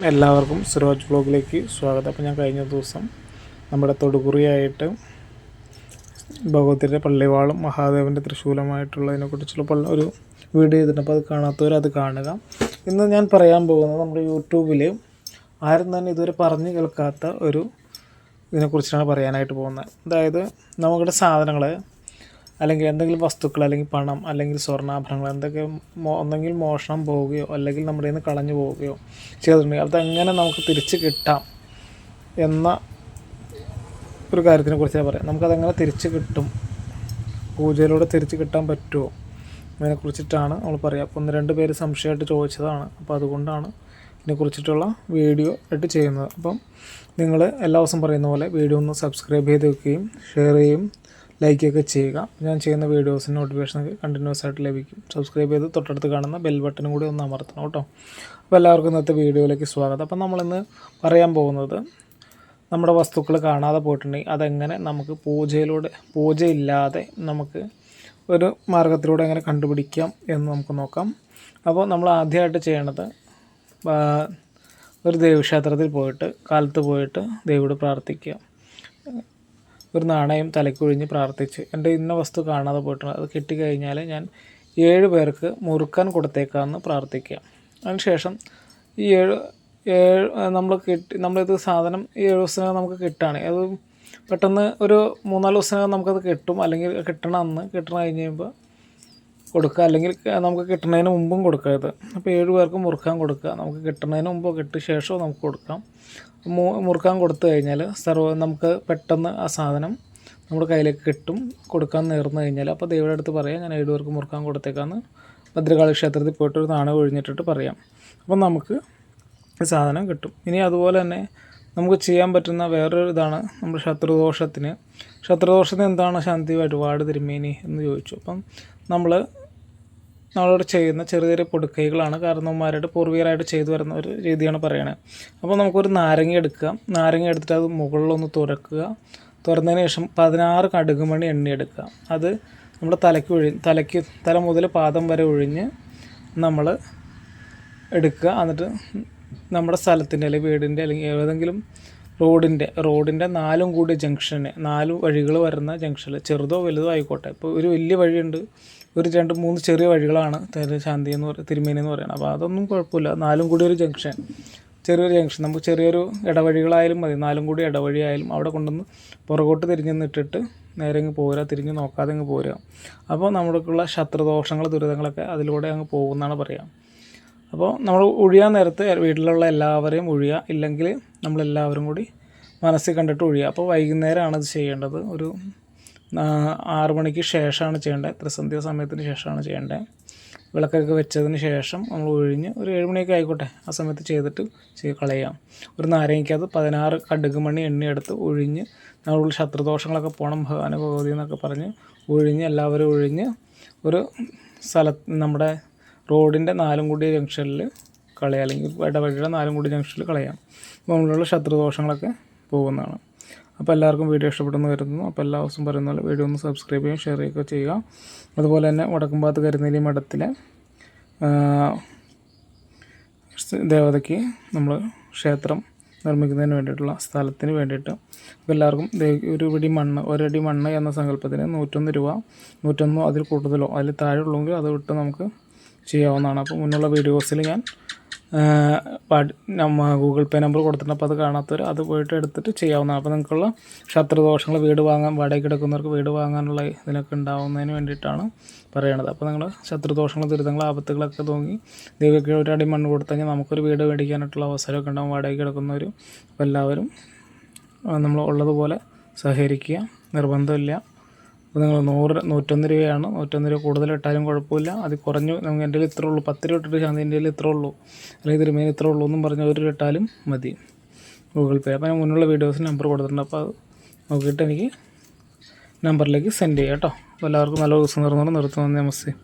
എല്ലാവർക്കും സുരോജ് ബ്ലോഗിലേക്ക് സ്വാഗതം. അപ്പോൾ ഞാൻ കഴിഞ്ഞ ദിവസം നമ്മുടെ തൊടുകുറിയായിട്ട് ഭഗവതിയുടെ പള്ളിവാളും മഹാദേവന്റെ തൃശ്ശൂലമായിട്ടുള്ളതിനെക്കുറിച്ചുള്ള ഒരു വീഡിയോ ചെയ്തിട്ടുണ്ട്. അപ്പോൾ അത് കാണാത്തവർ അത് കാണുക. ഇന്ന് ഞാൻ പറയാൻ പോകുന്നത് നമ്മുടെ യൂട്യൂബിൽ ആരും തന്നെ ഇതുവരെ പറഞ്ഞു കേൾക്കാത്ത ഒരു ഇതിനെക്കുറിച്ചാണ് പറയാനായിട്ട് പോകുന്നത്. അതായത് നമ്മുടെ സാധനങ്ങൾ അല്ലെങ്കിൽ എന്തെങ്കിലും വസ്തുക്കൾ അല്ലെങ്കിൽ പണം അല്ലെങ്കിൽ സ്വർണാഭരണങ്ങൾ എന്തൊക്കെ ഒന്നെങ്കിൽ മോഷണം പോവുകയോ അല്ലെങ്കിൽ നമ്മുടെ നിന്ന് കളഞ്ഞു പോവുകയോ ചെയ്തിട്ടുണ്ടെങ്കിൽ അതെങ്ങനെ നമുക്ക് തിരിച്ച് കിട്ടാം എന്ന ഒരു കാര്യത്തിനെ കുറിച്ച് ഞാൻ പറയാം. നമുക്കതെങ്ങനെ തിരിച്ച് കിട്ടും? പൂജയിലൂടെ തിരിച്ച് കിട്ടാൻ പറ്റുമോ? അതിനെക്കുറിച്ചിട്ടാണ് നമ്മൾ പറയുക അപ്പോൾ ഒന്ന് രണ്ട് പേര് സംശയമായിട്ട് ചോദിച്ചതാണ്. അപ്പോൾ അതുകൊണ്ടാണ് ഇതിനെക്കുറിച്ചിട്ടുള്ള വീഡിയോ ആയിട്ട് ചെയ്യുന്നത്. അപ്പം നിങ്ങൾ എല്ലാ ദിവസവും പറയുന്ന പോലെ വീഡിയോ ഒന്ന് സബ്സ്ക്രൈബ് ചെയ്ത് വെക്കുകയും ഷെയർ ചെയ്യുകയും ലൈക്കൊക്കെ ചെയ്യുക. ഞാൻ ചെയ്യുന്ന വീഡിയോസിന് നോട്ടിഫിക്കേഷൻ കണ്ടിന്യൂസ് ആയിട്ട് ലഭിക്കും. സബ്സ്ക്രൈബ് ചെയ്ത് തൊട്ടടുത്ത് കാണുന്ന ബെൽ ബട്ടനും കൂടി ഒന്ന് അമർത്തണം കേട്ടോ. അപ്പോൾ എല്ലാവർക്കും ഇന്നത്തെ വീഡിയോയിലേക്ക് സ്വാഗതം. അപ്പം നമ്മളിന്ന് പറയാൻ പോകുന്നത് നമ്മുടെ വസ്തുക്കൾ കാണാതെ പോയിട്ടുണ്ടെങ്കിൽ അതെങ്ങനെ നമുക്ക് പൂജയിലൂടെ പൂജയില്ലാതെ നമുക്ക് ഒരു മാർഗത്തിലൂടെ എങ്ങനെ കണ്ടുപിടിക്കാം എന്ന് നമുക്ക് നോക്കാം. അപ്പോൾ നമ്മൾ ആദ്യമായിട്ട് ചെയ്യേണ്ടത് ഒരു ദേവീക്ഷേത്രത്തിൽ പോയിട്ട് കാലത്ത് പോയിട്ട് ദേവിയോട് പ്രാർത്ഥിക്കുക. ഒരു നാണയം തലക്കൊഴിഞ്ഞ് പ്രാർത്ഥിച്ച് എന്റെ ഇന്ന വസ്തു കാണാതെ പോയിട്ടുണ്ട്. അത് കിട്ടിക്കഴിഞ്ഞാൽ ഞാൻ ഏഴ് പേർക്ക് മുറുക്കാൻ കൊടുത്തേക്കാമെന്ന് പ്രാർത്ഥിക്കുക അതിനുശേഷം ഈ ഏഴ് ഏഴ് നമ്മൾ കിട്ടി നമ്മളിത് സാധനം ഏഴ് ദിവസത്തിനകം നമുക്ക് കിട്ടുകയാണ് അത് പെട്ടെന്ന് ഒരു മൂന്നാൽ ദിവസത്തിനകം നമുക്കത് കിട്ടും. അല്ലെങ്കിൽ കിട്ടണം അന്ന്. കിട്ടണം കഴിഞ്ഞ് കഴിയുമ്പോൾ കൊടുക്കുക. അല്ലെങ്കിൽ നമുക്ക് കിട്ടുന്നതിന് മുമ്പും കൊടുക്കുക. അപ്പോൾ ഏഴ് പേർക്ക് മുറുക്കാൻ കൊടുക്കുക. നമുക്ക് കിട്ടുന്നതിന് മുമ്പോ കിട്ടിയ ശേഷമോ നമുക്ക് കൊടുക്കാം. മുറുക്കാൻ കൊടുത്തു കഴിഞ്ഞാൽ സർവ നമുക്ക് പെട്ടെന്ന് ആ സാധനം നമ്മുടെ കയ്യിലേക്ക് കിട്ടും. കൊടുക്കാൻ നേർന്നു കഴിഞ്ഞാൽ അപ്പോൾ ദൈവയുടെ അടുത്ത് പറയാം ഞാൻ ഏഴ് പേർക്ക് മുറുക്കാൻ കൊടുത്തേക്കാന്ന്. ഭദ്രകാളി ക്ഷേത്രത്തിൽ പോയിട്ട് ഒരു നാണയം ഒഴിഞ്ഞിട്ടിട്ട് പറയാം. അപ്പം നമുക്ക് സാധനം കിട്ടും. ഇനി അതുപോലെ തന്നെ നമുക്ക് ചെയ്യാൻ പറ്റുന്ന വേറൊരു ഇതാണ് നമ്മുടെ ശത്രുദോഷത്തിന്. ശത്രുദോഷത്തിന് എന്താണ് ശാന്തി വാട് തിരുമേനി എന്ന് ചോദിച്ചു. അപ്പം നമ്മൾ നമ്മളോട് ചെയ്യുന്ന ചെറിയ ചെറിയ പൊടുക്കൈകളാണ്. കാരണവന്മാരായിട്ട് പൂർവികരായിട്ട് ചെയ്തു വരുന്ന ഒരു രീതിയാണ് പറയുന്നത് അപ്പോൾ നമുക്കൊരു നാരങ്ങ എടുക്കുക നാരങ്ങ എടുത്തിട്ട് അത് മുകളിലൊന്ന് തുറക്കുക തുറന്നതിന് ശേഷം പതിനാറ് കടുകുമണി എണ്ണ എടുക്കുക. അത് നമ്മുടെ തലയ്ക്ക് ഒഴി തലയ്ക്ക് തല മുതൽ പാദം വരെ ഒഴിഞ്ഞ് നമ്മൾ എടുക്കുക. എന്നിട്ട് നമ്മുടെ സ്ഥലത്തിന്റെ അല്ലെങ്കിൽ വീടിന്റെ അല്ലെങ്കിൽ ഏതെങ്കിലും റോഡിന്റെ റോഡിന്റെ നാലും കൂടി ജംഗ്ഷന് നാല് വഴികൾ വരുന്ന ജംഗ്ഷനിൽ ചെറുതോ വലുതോ ആയിക്കോട്ടെ. ഇപ്പോൾ ഒരു വലിയ വഴിയുണ്ട്. ഒരു രണ്ട് മൂന്ന് ചെറിയ വഴികളാണ് ശാന്തി എന്ന് പറയുക തിരുമേനി എന്ന് പറയുന്നത് അപ്പോൾ അതൊന്നും കുഴപ്പമില്ല. നാലും കൂടി ഒരു ജംഗ്ഷൻ. ചെറിയൊരു ജംഗ്ഷൻ. നമുക്ക് ചെറിയൊരു ഇടവഴികളായാലും മതി. നാലും കൂടി ഇടവഴിയായാലും അവിടെ കൊണ്ടുവന്ന് പുറകോട്ട് തിരിഞ്ഞ് നിന്നിട്ടിട്ട് നേരെ അങ്ങ് പോരുക. തിരിഞ്ഞ് നോക്കാതെ അങ്ങ് പോരുക. അപ്പോൾ നമ്മൾക്കുള്ള ശത്രുദോഷങ്ങൾ ദുരിതങ്ങളൊക്കെ അതിലൂടെ അങ്ങ് പോകുമെന്നാണ് പറയുക അപ്പോൾ നമ്മൾ ഒഴിയാൻ നേരത്ത് വീട്ടിലുള്ള എല്ലാവരെയും ഒഴിയുക ഇല്ലെങ്കിൽ നമ്മളെല്ലാവരും കൂടി മനസ്സിൽ കണ്ടിട്ട് ഒഴിയുക അപ്പോൾ വൈകുന്നേരമാണ് ഇത് ചെയ്യേണ്ടത്. ഒരു ആറു മണിക്ക് ശേഷമാണ് ചെയ്യേണ്ടത്. ത്രിസന്ധ്യ സമയത്തിന് ശേഷമാണ് ചെയ്യേണ്ടത്. വിളക്കൊക്കെ വെച്ചതിന് ശേഷം നമ്മൾ ഒഴിഞ്ഞ് ഒരു ഏഴ് മണിയൊക്കെ ആയിക്കോട്ടെ. ആ സമയത്ത് ചെയ്തിട്ട് ചെയ്ത് കളയാം. ഒരു നാരങ്ങയ്ക്കകത്ത് പതിനാറ് കടുക് മണി എണ്ണയെടുത്ത് ഒഴിഞ്ഞ് നമ്മൾ ശത്രുദോഷങ്ങളൊക്കെ പോകണം ഭഗവാന് ഭഗവതി എന്നൊക്കെ പറഞ്ഞ് ഒഴിഞ്ഞ് എല്ലാവരും ഒഴിഞ്ഞ് ഒരു സ്ഥലത്ത് നമ്മുടെ റോഡിന്റെ നാലും കൂടി ജംഗ്ഷനിൽ കളയാം. അല്ലെങ്കിൽ ഇടവഴിയുടെ നാലും കൂടി ജംഗ്ഷനിൽ കളയാം. അപ്പോൾ നമ്മളുള്ള ശത്രുദോഷങ്ങളൊക്കെ പോകുന്നതാണ്. അപ്പോൾ എല്ലാവർക്കും വീഡിയോ ഇഷ്ടപ്പെടുന്നു കരുതുന്നു. അപ്പോൾ എല്ലാ ദിവസവും പറയുന്ന പോലെ വീഡിയോ ഒന്ന് സബ്സ്ക്രൈബ് ചെയ്യുകയും ഷെയർ ചെയ്യുകയൊക്കെ ചെയ്യുക. അതുപോലെ തന്നെ വടക്കുംഭാഗത്ത് കരുന്നേലി മഠത്തിലെ ദേവതയ്ക്ക് നമ്മൾ ക്ഷേത്രം നിർമ്മിക്കുന്നതിന് വേണ്ടിയിട്ടുള്ള സ്ഥലത്തിന് വേണ്ടിയിട്ട് അപ്പോൾ എല്ലാവർക്കും ഒരു പിടി മണ്ണ് ഒരടി മണ്ണ് എന്ന സങ്കല്പത്തിന് നൂറ്റൊന്ന് രൂപ നൂറ്റൊന്നോ അതിൽ കൂടുതലോ അതിൽ താഴെ ഉള്ളെങ്കിൽ അത് വിട്ട് നമുക്ക് ചെയ്യാവുന്നതാണ്. അപ്പോൾ മുന്നുള്ള വീഡിയോസിൽ ഞാൻ ഗൂഗിൾ പേ നമ്പർ കൊടുത്തിട്ടുണ്ട്. അപ്പോൾ അത് കാണാത്തവർ അത് പോയിട്ട് എടുത്തിട്ട് ചെയ്യാവുന്നതാണ്. അപ്പോൾ നിങ്ങൾക്കുള്ള ശത്രുദോഷങ്ങൾ വീട് വാങ്ങാൻ വാടകയ്ക്ക് എടുക്കുന്നവർക്ക് വീട് വാങ്ങാനുള്ള ഇതിനൊക്കെ ഉണ്ടാവുന്നതിന് വേണ്ടിയിട്ടാണ് പറയണത്. അപ്പോൾ നിങ്ങൾ ശത്രുദോഷങ്ങൾ ദുരിതങ്ങൾ ആപത്തുകളൊക്കെ തോന്നി ദൈവയ്ക്ക് ഒരു അടി മണ്ണ് കൊടുത്തു നമുക്കൊരു വീട് മേടിക്കാനായിട്ടുള്ള അവസരമൊക്കെ ഉണ്ടാവും. വാടകയ്ക്ക് എടുക്കുന്നവരും എല്ലാവരും നമ്മൾ ഉള്ളതുപോലെ സഹകരിക്കുക. നിർബന്ധമില്ല. അപ്പോൾ നിങ്ങൾ നൂറ് നൂറ്റൊന്ന് രൂപയാണ്. നൂറ്റൊന്ന് രൂപ കൂടുതൽ ഇട്ടാലും കുഴപ്പമില്ല. അത് കുറഞ്ഞു നമുക്ക് എന്റെ കയ്യിൽ ഇത്രേ ഉള്ളൂ. പത്ത് രൂപ ഇട്ടിട്ട് ശാന്തി എന്റെ കയ്യിൽ ഇത്രേ ഉള്ളൂ. അല്ലെങ്കിൽ തിരുമേനി ഇത്രേ ഉള്ളൂ എന്നും പറഞ്ഞ് ഒരു ഇട്ടാലും മതി. Google Pay. അപ്പോൾ ഞാൻ മുന്നുള്ള വീഡിയോസിന് നമ്പർ കൊടുത്തിട്ടുണ്ട്. അപ്പോൾ അത് നോക്കിയിട്ട് എനിക്ക് നമ്പറിലേക്ക് സെൻഡ് ചെയ്യാം കേട്ടോ. അപ്പോൾ എല്ലാവർക്കും നല്ല ദിവസം നിർന്നു നിർത്തുന്നു. നമസ്തേ.